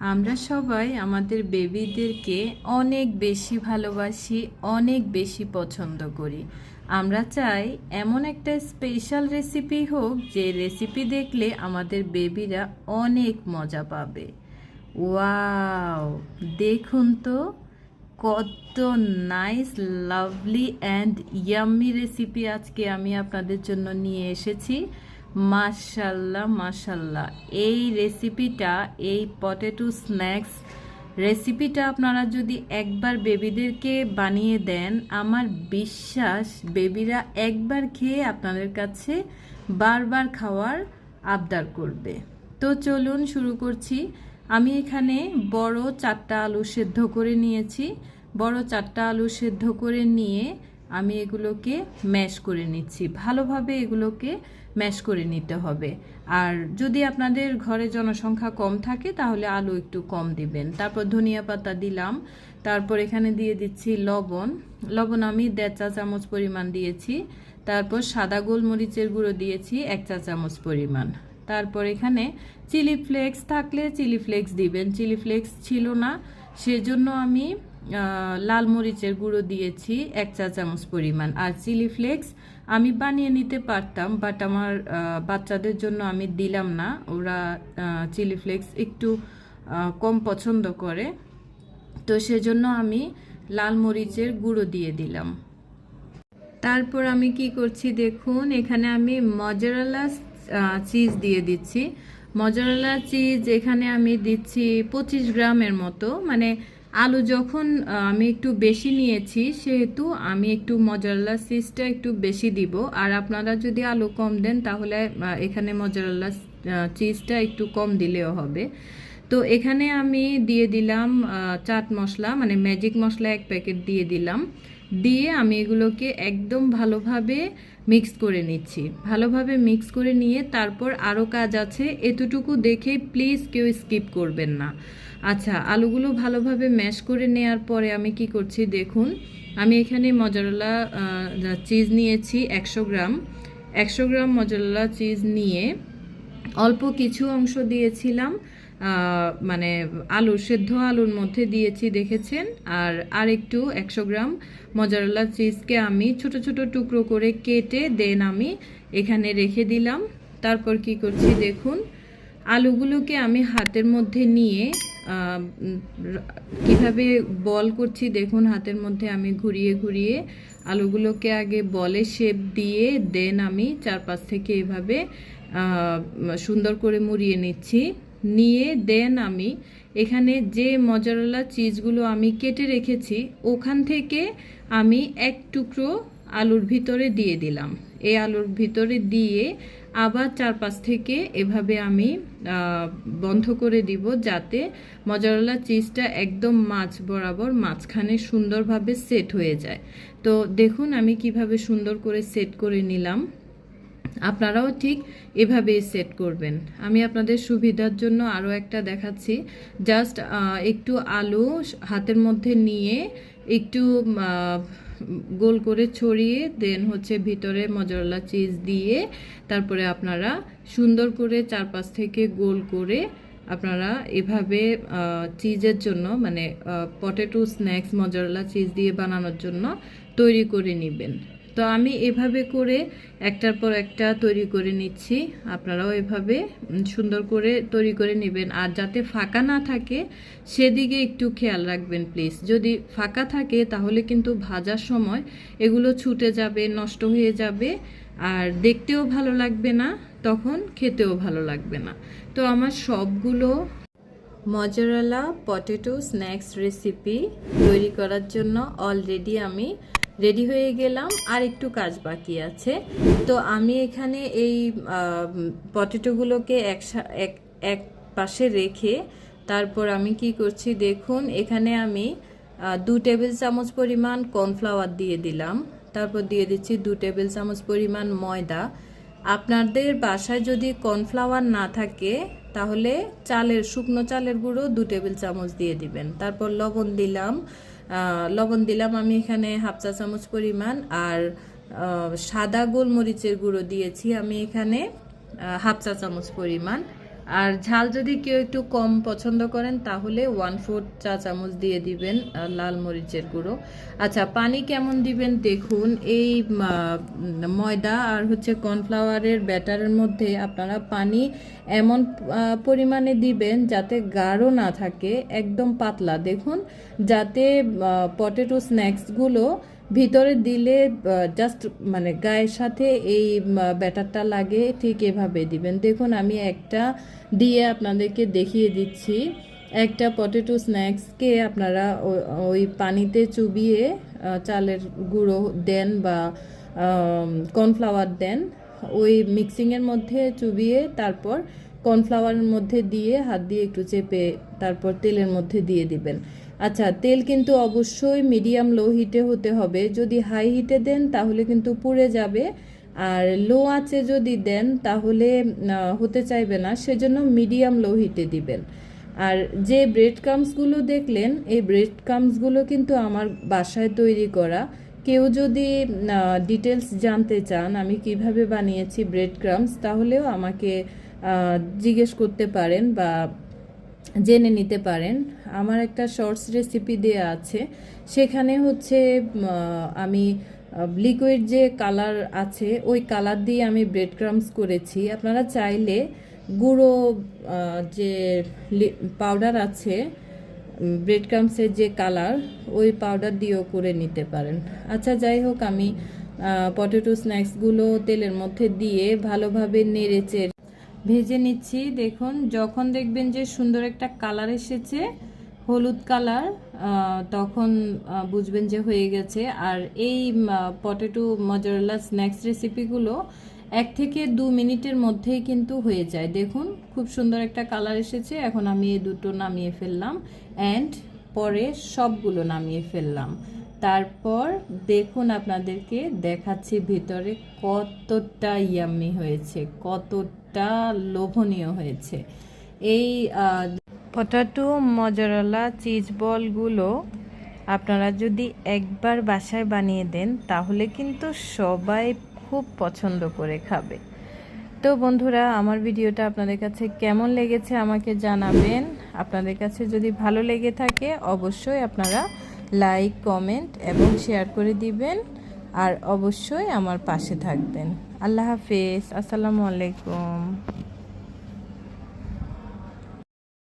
আমরা সবাই আমাদের বেবিদেরকে অনেক বেশি ভালোবাসি, অনেক বেশি পছন্দ করি। আমরা চাই এমন একটা স্পেশাল রেসিপি হোক, যে রেসিপি দেখলে আমাদের বেবিরা অনেক মজা পাবে। ওয়াও! দেখুন তো, কত nice lovely and yummy recipe আজকে আমি আপনাদের জন্য নিয়ে এসেছি। মাশাল্লাহ মাশাল্লাহ। এই রেসিপিটা এই পটেটো স্ন্যাক্স রেসিপিটা আপনারা যদি একবার বেবিদেরকে বানিয়ে দেন, আমার বিশ্বাস বেবিরা একবার খেয়ে আপনাদের কাছে বারবার খাওয়ার আবদার করবে। তো চলুন শুরু করছি। আমি এখানে বড় চারটা আলু সেদ্ধ করে নিয়েছি। বড় চারটা আলু সেদ্ধ করে নিয়ে আমি এগুলোকে ম্যাশ করে নিচ্ছি। ভালোভাবে এগুলোকে ম্যাশ করে নিতে হবে। আর যদি আপনাদের ঘরে জনসংখ্যা কম থাকে, তাহলে আলু একটু কম দিবেন। তারপর ধনিয়া পাতা দিলাম। তারপর এখানে দিয়ে দিচ্ছি লবণ। লবণ আমি দেড় চা চামচ পরিমাণ দিয়েছি। তারপর সাদা গোলমরিচের গুঁড়ো দিয়েছি, এক চা চামচ পরিমাণ। তারপর এখানে চিলি ফ্লেক্স থাকলে চিলি ফ্লেক্স দিবেন। চিলি ফ্লেক্স ছিল না, সেজন্য আমি লাল মরিচের গুঁড়ো দিয়েছি, এক চা চামচ পরিমাণ। আর চিলি ফ্লেক্স আমি বানিয়ে নিতে পারতাম বাট আমার বাচ্চাদের জন্য আমি দিলাম না। ওরা চিলি ফ্লেক্স একটু কম পছন্দ করে। তো সেজন্য আমি লাল মরিচের গুঁড়ো দিয়ে দিলাম। তারপর আমি কি করছি দেখুন, এখানে আমি মজারালা চিজ দিয়ে দিচ্ছি। মজারালা চিজ এখানে আমি দিচ্ছি পঁচিশ গ্রামের মতো মানে আলু যখন আমি একটু বেশি নিয়েছি, সেহেতু আমি একটু মজারালা চিজটা একটু বেশি দিব। আর আপনারা যদি আলু কম দেন, তাহলে এখানে মজারালা চিজটা একটু কম দিলেও হবে। তো এখানে আমি দিয়ে দিলাম চাট মশলা মানে ম্যাজিক মশলা এক প্যাকেট দিয়ে দিলাম। দিয়ে আমি এগুলোকে একদম ভালোভাবে মিক্স করে নিচ্ছি। ভালোভাবে মিক্স করে নিয়ে তারপর আরও কাজ আছে। এতটুকু দেখে প্লিজ কেউ স্কিপ করবেন না। আচ্ছা আলুগুলো ভালোভাবে ম্যাশ করে নেওয়ার পরে আমি কি করছি দেখুন। আমি এখানে মজারলা চিজ নিয়েছি একশো গ্রাম। একশো গ্রাম মজারলা চিজ নিয়ে অল্প কিছু অংশ দিয়েছিলাম। মানে আলু সেদ্ধ আলুর মধ্যে দিয়েছি, দেখেছেন? আর আর একটু একশো গ্রাম মজারালা চিজকে আমি ছোট ছোট টুকরো করে কেটে, দেন আমি এখানে রেখে দিলাম। তারপর কি করছি দেখুন, আলুগুলোকে আমি হাতের মধ্যে নিয়ে কীভাবে বল করছি দেখুন, হাতের মধ্যে আমি ঘুরিয়ে ঘুরিয়ে আলুগুলোকে আগে বলে শেপ দিয়ে, দেন আমি চারপাশ থেকে এভাবে সুন্দর করে মুড়িয়ে নিচ্ছি। নিয়ে দেন আমি। এখানে যে মজারলা চিজগুলো আমি কেটে রেখেছি, ওখান থেকে আমি এক টুকরো আলুর ভিতরে দিয়ে দিলাম। এই আলুর ভিতরে দিয়ে আবার চারপাশ থেকে এভাবে আমি বন্ধ করে দিব যাতে মজারলা চিজটা একদম মাছ বরাবর মাঝখানে সুন্দরভাবে সেট হয়ে যায়। তো দেখুন আমি কীভাবে সুন্দর করে সেট করে নিলাম। আপনারাও ঠিক এভাবেই সেট করবেন। আমি আপনাদের সুবিধার জন্য আরও একটা দেখাচ্ছি। জাস্ট একটু আলু হাতের মধ্যে নিয়ে একটু গোল করে ছড়িয়ে দেন হচ্ছে ভিতরে মজরলা চিজ দিয়ে তারপরে আপনারা সুন্দর করে চারপাশ থেকে গোল করে আপনারা এভাবে চিজের জন্য মানে পটেটো স্ন্যাক্স মজরলা চিজ দিয়ে বানানোর জন্য তৈরি করে নেবেন। তো আমি এভাবে করে একটার পর একটা তৈরি করে নিচ্ছি। আপনারাও এভাবে সুন্দর করে তৈরি করে নেবেন। আর যাতে ফাঁকা না থাকে, সেদিকে একটু খেয়াল রাখবেন প্লিজ। যদি ফাঁকা থাকে, তাহলে কিন্তু ভাজার সময় এগুলো ছুটে যাবে, নষ্ট হয়ে যাবে। আর দেখতেও ভালো লাগবে না, তখন খেতেও ভালো লাগবে না। তো আমার সবগুলো মজারালা পটেটো স্ন্যাক্স রেসিপি তৈরি করার জন্য অলরেডি আমি রেডি হয়ে গেলাম, আর একটু কাজ বাকি আছে। তো আমি এখানে এই পটেটোগুলোকে এক এক পাশে রেখে তারপর আমি কি করছি দেখুন, এখানে আমি দু টেবিল চামচ পরিমাণ কর্নফ্লাওয়ার দিয়ে দিলাম। তারপর দিয়ে দিচ্ছি দু টেবিল চামচ পরিমাণ ময়দা। আপনাদের বাসায় যদি কর্নফ্লাওয়ার না থাকে, তাহলে চালের, শুকনো চালের গুঁড়ো দু টেবিল চামচ দিয়ে দিবেন। তারপর লবণ দিলাম। লবণ দিলাম আমি এখানে হাফ চা চামচ পরিমাণ, আর সাদা গোলমরিচের গুঁড়ো দিয়েছি আমি এখানে হাফ চা চামচ পরিমাণ। আর ঝাল যদি কেউ একটু কম পছন্দ করেন, তাহলে ওয়ান ফোর্থ চা চামচ দিয়ে দিবেন লাল মরিচের গুঁড়ো। আচ্ছা পানি কেমন দিবেন দেখুন, এই ময়দা আর হচ্ছে কর্নফ্লাওয়ারের ব্যাটারের মধ্যে আপনারা পানি এমন পরিমাণে দিবেন যাতে গাঢ় না থাকে, একদম পাতলা। দেখুন, যাতে পটেটো স্ন্যাক্সগুলো ভিতরে দিলে জাস্ট মানে গায়ের সাথে এই ব্যাটারটা লাগে, ঠিক এভাবে দিবেন। দেখুন, আমি একটা দিয়ে আপনাদেরকে দেখিয়ে দিচ্ছি। একটা পটেটো স্ন্যাক্সকে আপনারা ওই পানিতে চুবিয়ে চালের গুঁড়ো দেন বা কর্নফ্লাওয়ার দেন, ওই মিক্সিংয়ের মধ্যে চুবিয়ে, তারপর কর্নফ্লাওয়ারের মধ্যে দিয়ে, হাত দিয়ে একটু চেপে, তারপর তেলের মধ্যে দিয়ে দিবেন। আচ্ছা তেল কিন্তু অবশ্যই মিডিয়াম লো হিটে হতে হবে। যদি হাই হিটে দেন, তাহলে কিন্তু পুড়ে যাবে। আর লো আঁচে যদি দেন, তাহলে হতে চাইবে না। সেজন্য মিডিয়াম লো হিটে দিবেন। আর যে ব্রেড কামসগুলো দেখলেন, এই ব্রেড কামসগুলো কিন্তু আমার বাসায় তৈরি করা। কেউ যদি ডিটেলস জানতে চান, আমি কীভাবে বানিয়েছি ব্রেড ক্রামস তাহলেও আমাকে জিজ্ঞেস করতে পারেন বা জেনে নিতে পারেন, আমার একটা শর্টস রেসিপি দেয়া আছে। সেখানে হচ্ছে আমি লিকুইড যে কালার আছে, ওই কালার দিয়ে আমি ব্রেড ক্রামস করেছি। আপনারা চাইলে গুঁড়ো যে পাউডার আছে ব্রেড ক্রামসের যে কালার ওই পাউডার দিয়েও করে নিতে পারেন। আচ্ছা যাই হোক, আমি পটেটো স্ন্যাক্সগুলো তেলের মধ্যে দিয়ে ভালোভাবে নেড়ে চেড়ে ভেজে নিচ্ছি। দেখুন, যখন দেখবেন যে সুন্দর একটা কালার এসেছে, হলুদ কালার তখন বুঝবেন যে হয়ে গেছে। আর এই পটেটো মজারেলা স্ন্যাক্স রেসিপিগুলো এক থেকে দু মিনিটের মধ্যেই কিন্তু হয়ে যায়। দেখুন, খুব সুন্দর একটা কালার এসেছে। এখন আমি এই দুটো নামিয়ে ফেললাম। অ্যান্ড পরে সবগুলো নামিয়ে ফেললাম। তারপর দেখুন আপনাদেরকে দেখাচ্ছি ভিতরে কতটা ইয়াম্মি হয়েছে, কতটা লোভনীয় হয়েছে। এই পটাটো, মজারালা, চিজ বলগুলো আপনারা যদি একবার বাসায় বানিয়ে দেন, তাহলে কিন্তু সবাই খুব পছন্দ করে খাবে। তো বন্ধুরা, আমার ভিডিওটা আপনাদের কাছে কেমন লেগেছে আমাকে জানাবেন। আপনাদের কাছে যদি ভালো লেগে থাকে, অবশ্যই আপনারা লাইক, কমেন্ট এবং শেয়ার করে দিবেন আর অবশ্যই আমার পাশে থাকবেন। আল্লাহ হাফেজ। আসসালামু আলাইকুম।